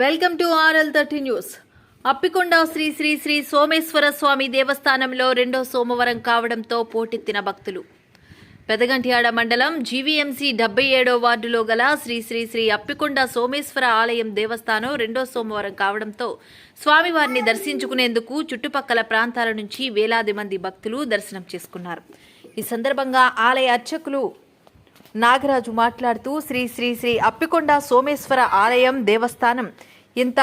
Welcome to R L thirty news. Appikonda Sri Sri Sri Someswara Swamy దేవస్థానంలో రెండో సోమవారం కావడంతో పోటెత్తిన భక్తులు. పెదగంటియాడ మండలం జీవీఎంసీ డెబ్బై ఏడో వార్డులో గల శ్రీ శ్రీ శ్రీ అప్పికొండ సోమేశ్వర ఆలయం దేవస్థానం రెండో సోమవారం కావడంతో స్వామివారిని దర్శించుకునేందుకు చుట్టుపక్కల ప్రాంతాల నుంచి వేలాది మంది భక్తులు దర్శనం చేసుకున్నారు. ఈ సందర్భంగా ఆలయ అర్చకులు నాగరాజు మాట్లాడుతూ శ్రీ శ్రీ శ్రీ అప్పికొండ సోమేశ్వర ఆలయం దేవస్థానం ఇంత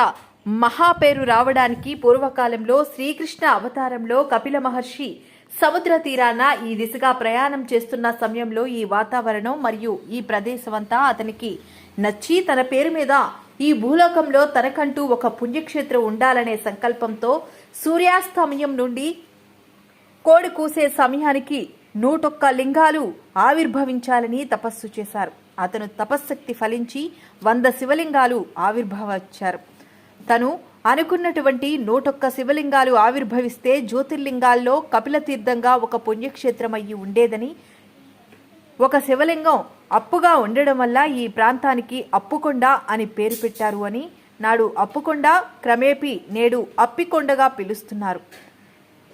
మహా పేరు రావడానికి పూర్వకాలంలో శ్రీకృష్ణ అవతారంలో కపిల మహర్షి సముద్ర తీరాన ఈ దిశగా ప్రయాణం చేస్తున్న సమయంలో ఈ వాతావరణం మరియు ఈ ప్రదేశమంతా అతనికి నచ్చి తన పేరు మీద ఈ భూలోకంలో తనకంటూ ఒక పుణ్యక్షేత్రం ఉండాలనే సంకల్పంతో సూర్యాస్తమయం నుండి కోడి కూసే సమయానికి నూటొక్క లింగాలు ఆవిర్భవించాలని తపస్సు చేశారు. అతను తపశ్శక్తి ఫలించి వంద శివలింగాలు ఆవిర్భవించారు. తను అనుకున్నటువంటి నూటొక్క శివలింగాలు ఆవిర్భవిస్తే జ్యోతిర్లింగాల్లో కపిలతీర్థంగా ఒక పుణ్యక్షేత్రం అయ్యి ఉండేదని ఒక శివలింగం అప్పుగా ఉండడం వల్ల ఈ ప్రాంతానికి అప్పుకొండ అని పేరు పెట్టారు అని నాడు అప్పుకొండ క్రమేపీ నేడు అప్పికొండగా పిలుస్తున్నారు.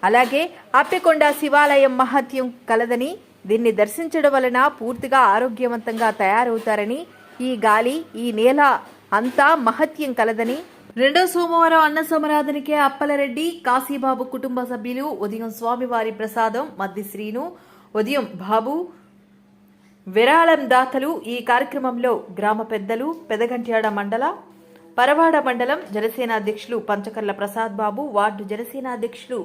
అలాగే అప్పికొండ శివాలయం మహత్యం కలదని దీన్ని దర్శించడం వలన పూర్తిగా ఆరోగ్యవంతంగా తయారవుతారని ఈ గాలి ఈ నేల అంతా మహత్యం కలదని. రెండో సోమవారం అన్న సమరాధనకే అప్పలరెడ్డి కాశీబాబు కుటుంబ సభ్యులు ఉదయం స్వామివారి ప్రసాదం మద్ది శ్రీను ఉదయం బాబు విరాళం దాతలు ఈ కార్యక్రమంలో గ్రామ పెద్దలు పెదగంట్యాడ మండల పరవాడ మండలం జనసేన అధ్యక్షులు పంచకర్ల ప్రసాద్ బాబు వార్డు జనసేన అధ్యక్షులు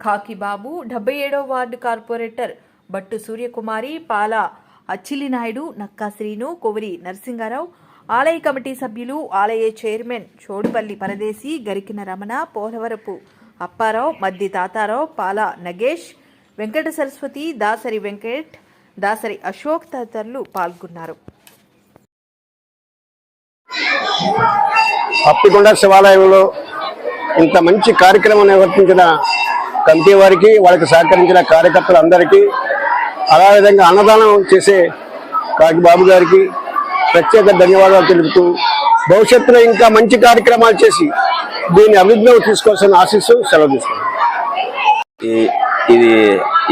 కాకిబాబు డెబ్బై ఏడో వార్డు కార్పొరేటర్ భట్టు సూర్యకుమారి పాల అచ్చిలినాయుడు నక్కా శ్రీను కొవరి నరసింగారావు ఆలయ కమిటీ సభ్యులు ఆలయ చైర్మన్ చోడుపల్లి పరదేశి గరికిన రమణ పోలవరపు అప్పారావు మద్ది తాతారావు పాల నగేష్ వెంకట సరస్వతి దాసరి వెంకట్ దాసరి అశోక్ తదితరులు పాల్గొన్నారు. అప్పికొండ శివాలయంలో ఇంత మంచి కార్యక్రమం నిర్వర్తించిన కమిటీ వారికి వాళ్ళకి సహకరించిన కార్యకర్తలందరికీ అదేవిధంగా అన్నదానం చేసే కాకి బాబు గారికి ప్రత్యేక ధన్యవాదాలు తెలుపుతూ భవిష్యత్తులో ఇంకా మంచి కార్యక్రమాలు చేసి దీన్ని అభివృద్ధిలోకి తీసుకోవాల్సిన ఆశీస్సు సెలవు తీసుకున్నాను ఈ ఇది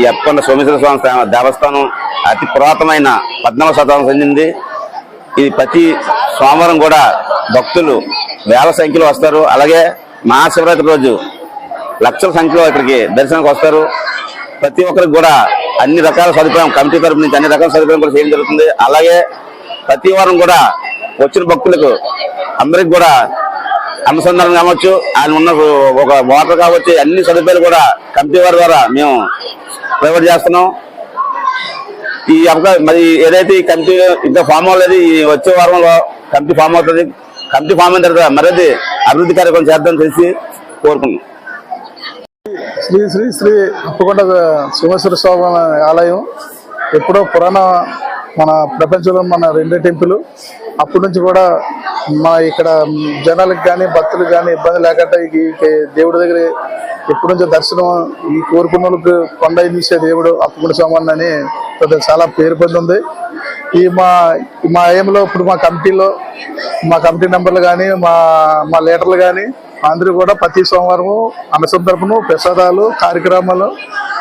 ఈ అప్పన్న సోమేశ్వర స్వామి దేవస్థానం అతి పురాతనమైన పద్నాలుగు శతాబ్దం చెందింది. ఇది ప్రతి సోమవారం కూడా భక్తులు వేల సంఖ్యలో వస్తారు. అలాగే మహాశివరాత్రి రోజు లక్షల సంఖ్యలో ఇక్కడికి దర్శనానికి వస్తారు. ప్రతి ఒక్కరికి కూడా అన్ని రకాల సదుపాయం కమిటీ తరపు నుంచి అన్ని రకాల సదుపాయం కూడా చేయడం జరుగుతుంది. అలాగే ప్రతి వారం కూడా వచ్చిన భక్తులకు అందరికి కూడా అనుసంధానం కావచ్చు. ఆయన ఉన్న ఒక వాటర్ కావచ్చు అన్ని సదుపాయాలు కూడా కమిటీ వారి ద్వారా మేము ప్రొవైడ్ చేస్తున్నాం. ఈ అవకాశం మరి ఏదైతే ఈ కమిటీ ఇంకా ఫామ్ అవ్వలేదు ఈ వచ్చే వారంలో కమిటీ ఫామ్ అవుతుంది. కమిటీ ఫామ్ అయిన తర్వాత మరది అభివృద్ధి కార్యక్రమం చేద్దాం తెలిసి కోరుకున్నాం శ్రీ శ్రీ శ్రీ అప్పకొండ సోమేశ్వర స్వామి ఆలయం ఎప్పుడో పురాణ మన ప్రపంచంలో మన రెండో టెంపుల్. అప్పటి నుంచి కూడా మా ఇక్కడ జనాలకు కానీ భక్తులకు కానీ ఇబ్బంది లేకుండా ఈ దేవుడి దగ్గర ఎప్పటి నుంచో దర్శనం ఈ కోరుకున్న వాళ్ళకి కొండ తీసే దేవుడు అప్పకొండ స్వామి అని పెద్ద చాలా పేరు పొందింది. ఈ మా మా ఏంలో ఇప్పుడు మా కమిటీలో మా కమిటీ మెంబర్లు కానీ మా మా లీడర్లు కానీ అందరూ కూడా ప్రతి సోమవారం అన్న తరపును ప్రసాదాలు కార్యక్రమాలు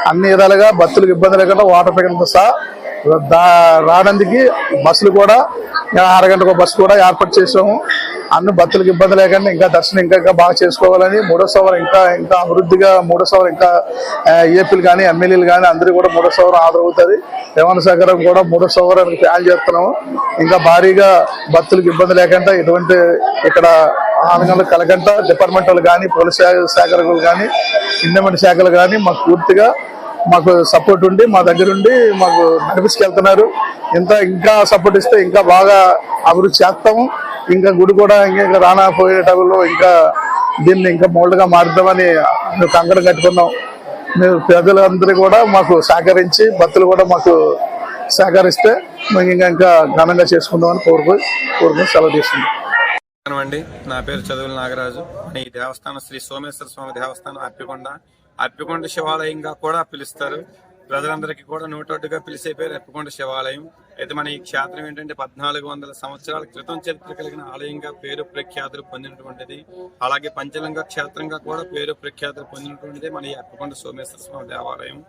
అన్ని విధాలుగా భక్తులకు ఇబ్బంది లేకుండా వాటర్ ప్యాకెట్లతో సహా రానందుకు బస్సులు కూడా అరగంటకు బస్సు కూడా ఏర్పాటు చేసాము అన్ని భక్తులకు ఇబ్బంది లేకుండా ఇంకా దర్శనం ఇంకా ఇంకా బాగా చేసుకోవాలని మూడో సవరం ఇంకా ఇంకా అభివృద్ధిగా మూడో సవరం ఇంకా ఏపీలు కానీ ఎమ్మెల్యేలు కానీ అందరూ కూడా మూడో సోమవారం ఆదరవుతుంది రవాణా సహకారం కూడా మూడో సవరానికి ప్లాన్ చేస్తున్నాము. ఇంకా భారీగా భక్తులకు ఇబ్బంది లేకుండా ఎటువంటి ఇక్కడ ఆనందంలో కలగంట డిపార్ట్మెంట్ వాళ్ళు కానీ పోలీస్ శాఖలు కానీ ఇండమెంట్ శాఖలు కానీ మాకు పూర్తిగా మాకు సపోర్ట్ ఉండి మా దగ్గర ఉండి మాకు నడిపించుకెళ్తున్నారు. ఇంత ఇంకా సపోర్ట్ ఇస్తే ఇంకా బాగా అభివృద్ధి చేస్తాము. ఇంకా గుడి కూడా ఇంకా రానా పోయే టైంలో ఇంకా దీన్ని ఇంకా మోల్డ్గా మారుద్దామని మేము కంకణం కట్టుకున్నాం. మేము ప్రజలందరూ కూడా మాకు సహకరించి భక్తులు కూడా మాకు సహకరిస్తే మేము ఇంకా ఇంకా ఘనంగా చేసుకుందామని కోరుకు కోరుకుని సెలవు తీసుకుంటాం నమస్కారం అండి. నా పేరు చదువుల నాగరాజు. ఈ దేవస్థానం శ్రీ సోమేశ్వర స్వామి దేవస్థానం అప్పికొండ. అప్పికొండ శివాలయంగా కూడా పిలుస్తారు. ప్రజలందరికీ కూడా నోటొడ్డుగా పిలిచే పేరు ఎప్పకొండ శివాలయం. అయితే మన ఈ క్షేత్రం ఏంటంటే పద్నాలుగు వందల సంవత్సరాల క్రితం చరిత్ర కలిగిన ఆలయంగా పేరు ప్రఖ్యాతులు పొందినటువంటిది. అలాగే పంచలింగ క్షేత్రంగా కూడా పేరు ప్రఖ్యాతులు పొందినటువంటిది మన ఈ అప్పకొండ సోమేశ్వర స్వామి దేవాలయం.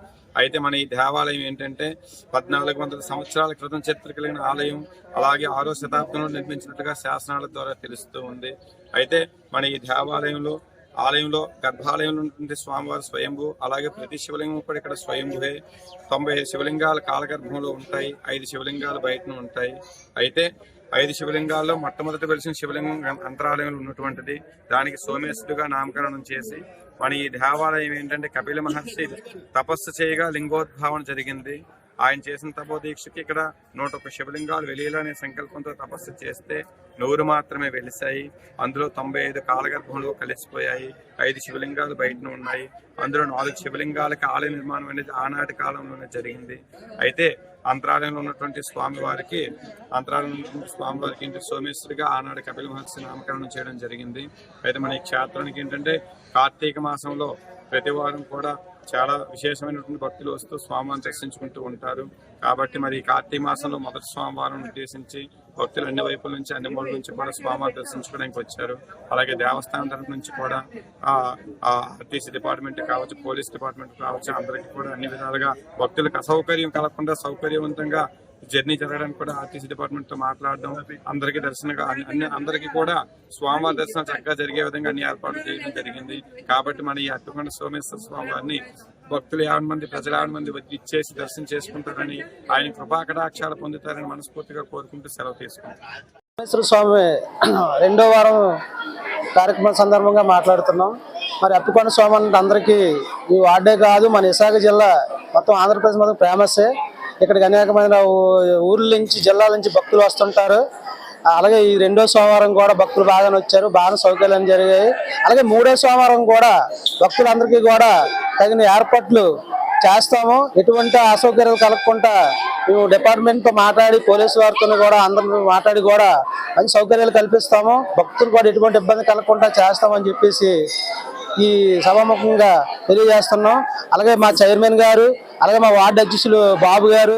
అయితే మన ఈ దేవాలయం ఏంటంటే పద్నాలుగు వందల సంవత్సరాల క్రితం చరిత్ర కలిగిన ఆలయం. అలాగే ఆరో శతాబ్దంలో నిర్మించినట్టుగా శాసనాల ద్వారా తెలుస్తూ ఉంది. అయితే మన ఈ దేవాలయంలో ఆలయంలో గర్భాలయంలో ఉన్నటువంటి స్వామివారి స్వయంభు అలాగే ప్రతి శివలింగం కూడా ఇక్కడ స్వయంభువే. తొంభై శివలింగాలు కాలగర్భంలో ఉంటాయి ఐదు శివలింగాలు బయటను ఉంటాయి. అయితే ఐదు శివలింగాల్లో మొట్టమొదటి వెలిసిన శివలింగం అంతరాలయంలో ఉన్నటువంటిది. దానికి సోమేశ్వరుడుగా నామకరణం చేసి మన ఈ దేవాలయం ఏంటంటే కపిల మహర్షి తపస్సు చేయగా లింగోద్భావన జరిగింది. ఆయన చేసిన తపోదీక్షకి ఇక్కడ నూట ఒక శివలింగాలు వెలియాలనే సంకల్పంతో తపస్సు చేస్తే నూరు మాత్రమే వెలిసాయి అందులో తొంభై ఐదు కాలగర్భంలో కలిసిపోయాయి. ఐదు శివలింగాలు బయటన ఉన్నాయి. అందులో నాలుగు శివలింగాలకి ఆలయ నిర్మాణం అనేది ఆనాటి కాలంలోనే జరిగింది. అయితే అంతరాలయంలో ఉన్నటువంటి స్వామివారికి అంతరాలయంలో ఉన్నటువంటి స్వామివారికి ఏంటి? సోమేశ్వరిగా ఆనాడు కపిల మహర్షి నామకరణం చేయడం జరిగింది. అయితే మన ఈ క్షేత్రానికి ఏంటంటే కార్తీక మాసంలో ప్రతి వారం కూడా చాలా విశేషమైనటువంటి భక్తులు వస్తూ స్వామివారిని దర్శించుకుంటూ ఉంటారు. కాబట్టి మరి కార్తీక మాసంలో మొదటి స్వామివారం ఉద్దేశించి భక్తులు అన్ని వైపుల నుంచి అన్ని మూల నుంచి కూడా స్వామివారు దర్శించుకోవడానికి వచ్చారు. అలాగే దేవస్థానం తరఫు నుంచి కూడా ఆర్టీసీ డిపార్ట్మెంట్ కావచ్చు పోలీస్ డిపార్ట్మెంట్ కావచ్చు అందరికీ కూడా అన్ని విధాలుగా భక్తులకు అసౌకర్యం కలగకుండా సౌకర్యవంతంగా జర్నీ జరగడానికి కూడా ఆర్టీసీ డిపార్ట్మెంట్తో మాట్లాడడం అందరికీ దర్శనంగా అన్ని- అందరికీ కూడా స్వామివారి దర్శనం చక్కగా జరిగే విధంగా అన్ని ఏర్పాట్లు చేయడం జరిగింది. కాబట్టి మన ఈ అట్టుకొండ సోమేశ్వర స్వామి వారిని భక్తులు యాభై మంది ప్రజలు యాభై మంది వచ్చి ఇచ్చేసి దర్శనం చేసుకుంటారని ఆయన కృపాకటాక్షాలు పొందుతారని మనస్ఫూర్తిగా కోరుకుంటూ సెలవు తీసుకుంటాం సోమేశ్వర స్వామి రెండో వారం కార్యక్రమం సందర్భంగా మాట్లాడుతున్నాం. మరి అప్పుకొండ స్వామి అంటే అందరికీ ఈ వార్డే కాదు మన విశాఖ జిల్లా మొత్తం ఆంధ్రప్రదేశ్ మొత్తం ఫేమస్సే ఇక్కడికి అనేకమైన ఊర్ల నుంచి జిల్లాల నుంచి భక్తులు వస్తుంటారు. అలాగే ఈ రెండో సోమవారం కూడా భక్తులు బాగానే వచ్చారు బాగా సౌకర్యాలు జరిగాయి. అలాగే మూడో సోమవారం కూడా భక్తులందరికీ కూడా తగిన ఏర్పాట్లు చేస్తాము. ఎటువంటి అసౌకర్యాలు కలగకుండా మేము డిపార్ట్మెంట్తో మాట్లాడి పోలీసు వారితో కూడా అందరితో మాట్లాడి కూడా మంచి సౌకర్యాలు కల్పిస్తాము. భక్తులు కూడా ఎటువంటి ఇబ్బంది కలగకుండా చేస్తామని చెప్పేసి ఈ సభాముఖంగా తెలియజేస్తున్నాం. అలాగే మా చైర్మన్ గారు అలాగే మా వార్డు అధ్యక్షులు బాబు గారు.